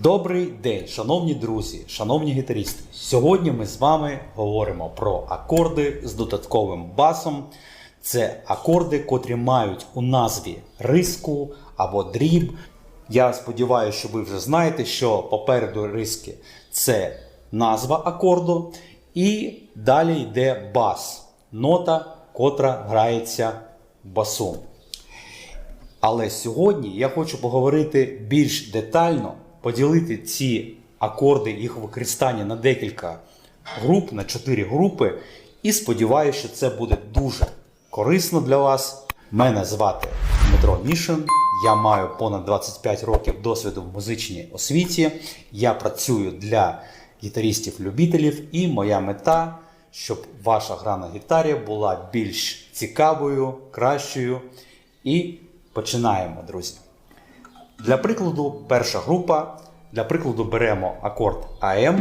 Добрий день, шановні друзі, шановні гітаристи. Сьогодні ми з вами говоримо про акорди з додатковим басом. Це акорди, котрі мають у назві риску або дріб. Я сподіваюся, що ви вже знаєте, що попереду риски це назва акорду, і далі йде бас, нота, котра грається басу. Але сьогодні я хочу поговорити більш детально, поділити ці акорди, їх використання на декілька груп, на чотири групи. І сподіваюся, що це буде дуже корисно для вас. Мене звати Дмитро Мішин. Я маю понад 25 років досвіду в музичній освіті. Я працюю для гітаристів-любителів, і моя мета, щоб ваша гра на гітарі була більш цікавою, кращою. І починаємо, друзі. Для прикладу, перша група. Для прикладу беремо акорд АМ.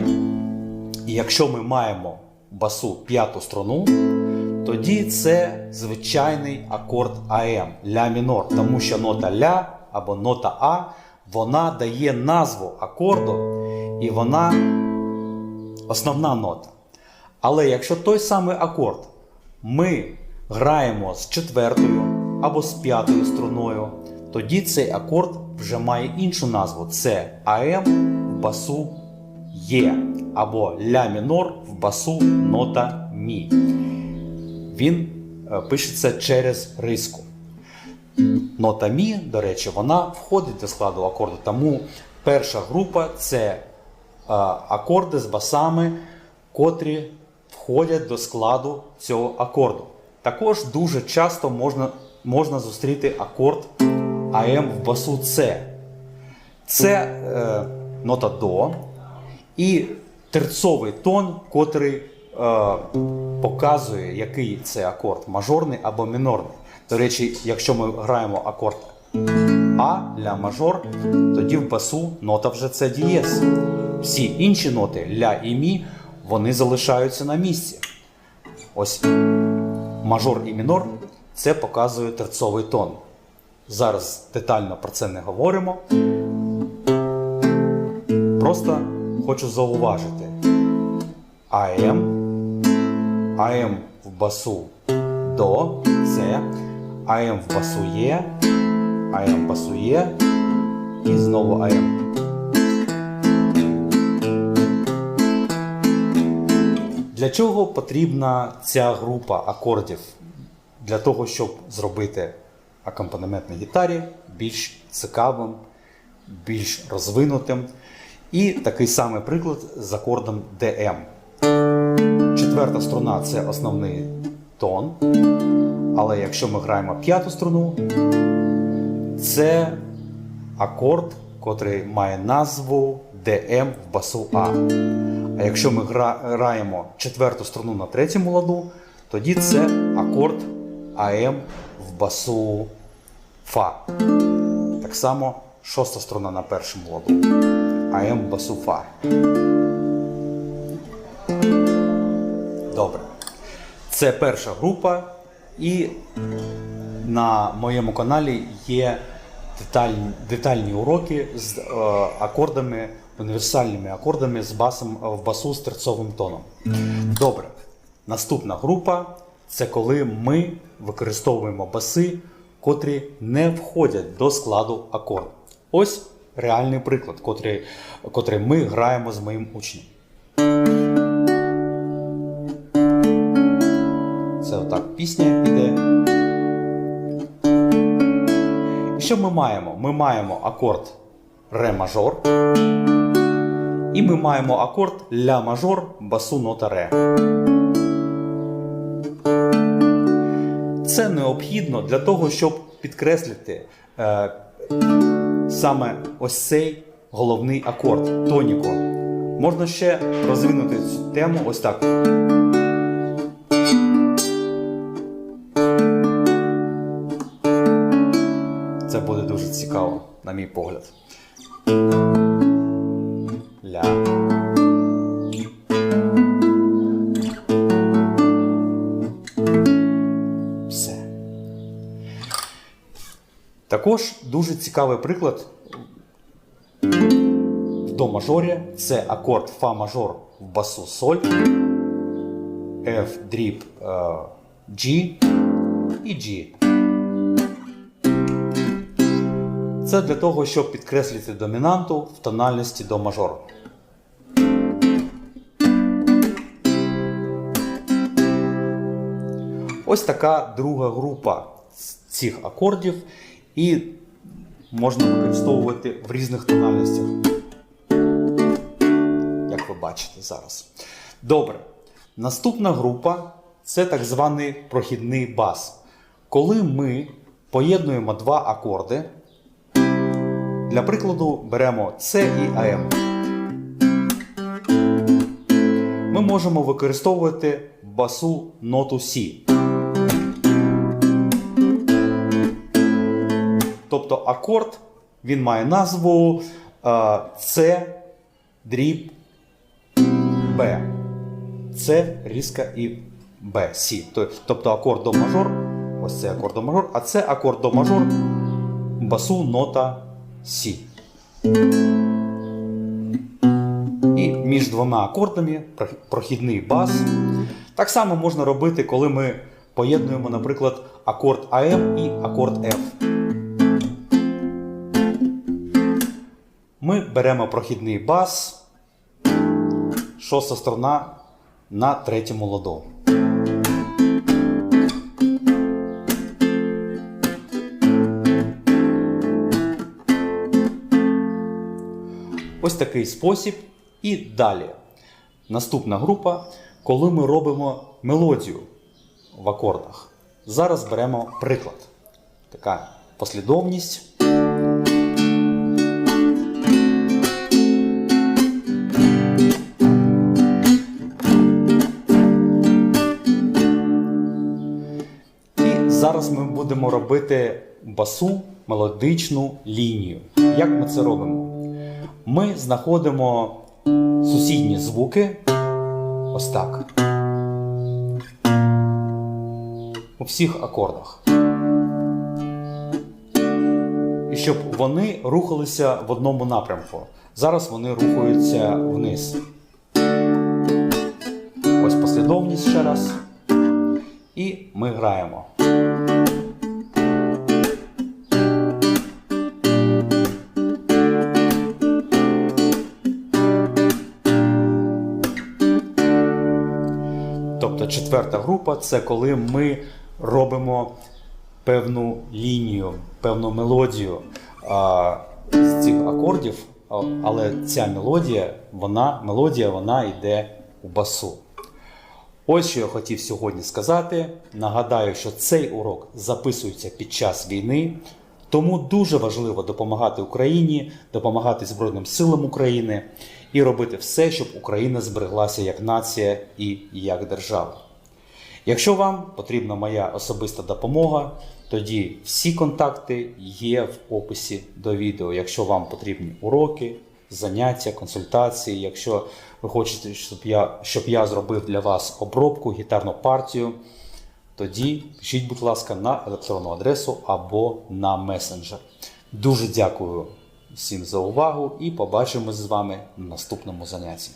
І якщо ми маємо басу п'яту струну, тоді це звичайний акорд АМ ля мінор, тому що нота ля або нота А вона дає назву акорду, і вона основна нота. Але якщо той самий акорд ми граємо з четвертою або з п'ятою струною, тоді цей акорд вже має іншу назву. Це АМ в басу Є або ля мінор в басу нота Мі. Він е, пишеться через риску. Нота Мі, до речі, вона входить до складу акорду. Тому перша група це е, акорди з басами, котрі входять до складу цього акорду. Також дуже часто можна, можна зустріти акорд АМ в басу С. Це е, нота До і терцовий тон, котрий е, показує, який це акорд мажорний або мінорний. До речі, якщо ми граємо акорд А ля мажор, тоді в басу нота вже це дієс. Всі інші ноти ля і мі вони залишаються на місці. Ось мажор і мінор це показує терцовий тон. Зараз детально про це не говоримо. Просто хочу зауважити. АМ, АМ в басу до, це, АМ в басу є, АМ в басу є і знову АМ. Для чого потрібна ця група акордів? Для того, щоб зробити акомпанемент на гітарі більш цікавим, більш розвинутим. І такий самий приклад з акордом DM. Четверта струна це основний тон. Але якщо ми граємо п'яту струну, це акорд, котрий має назву DM в басу А. А якщо ми граємо четверту струну на третьому ладу, тоді це акорд АМ басу Фа. Так само шоста струна на першому ладу. АМ басу Фа. Добре. Це перша група. І на моєму каналі є детальні, детальні уроки з е, акордами, універсальними акордами з басом в басу з терцовим тоном. Добре. Наступна група це коли ми використовуємо баси, котрі не входять до складу акорду. Ось реальний приклад, котрий, котрий ми граємо з моїм учнем. Це отак пісня піде. І що ми маємо? Ми маємо акорд ре мажор. І ми маємо акорд ля мажор басу нота ре. Це необхідно для того, щоб підкреслити е, саме ось цей головний акорд тоніку. Можна ще розвинути цю тему ось так. Це буде дуже цікаво, на мій погляд. Ля. Також дуже цікавий приклад в до мажорі це акорд фа мажор в басу соль, F дріб е, G і G. Це для того, щоб підкреслити домінанту в тональності до мажору. Ось така друга група цих акордів, і можна використовувати в різних тональностях. Як ви бачите зараз. Добре. Наступна група це так званий прохідний бас. Коли ми поєднуємо два акорди, для прикладу беремо С і АМ. Ми можемо використовувати басу ноту Сі. Тобто акорд він має назву е, С дріб Б. С різка і Б. Сі. Тобто акорд до мажор. Ось це акорд до мажор, а це акорд до мажор басу нота Сі. І між двома акордами прохідний бас. Так само можна робити, коли ми поєднуємо, наприклад, акорд АМ і акорд F. Ми беремо прохідний бас, шоста струна на третьому ладу. Ось такий спосіб. І далі. Наступна група, коли ми робимо мелодію в акордах. Зараз беремо приклад. Така послідовність. Будемо робити басу мелодичну лінію. Як ми це робимо? Ми знаходимо сусідні звуки. Ось так. У всіх акордах. І щоб вони рухалися в одному напрямку. Зараз вони рухаються вниз. Ось послідовність ще раз. І ми граємо. Четверта група це коли ми робимо певну лінію, певну мелодію а, з цих акордів, але ця мелодія, вона, мелодія, вона йде у басу. Ось що я хотів сьогодні сказати. Нагадаю, що цей урок записується під час війни, тому дуже важливо допомагати Україні, допомагати Збройним силам України і робити все, щоб Україна збереглася як нація і як держава. Якщо вам потрібна моя особиста допомога, тоді всі контакти є в описі до відео. Якщо вам потрібні уроки, заняття, консультації, якщо ви хочете, щоб я, щоб я зробив для вас обробку, гітарну партію, тоді пишіть, будь ласка, на електронну адресу або на месенджер. Дуже дякую всім за увагу і побачимось з вами на наступному занятті.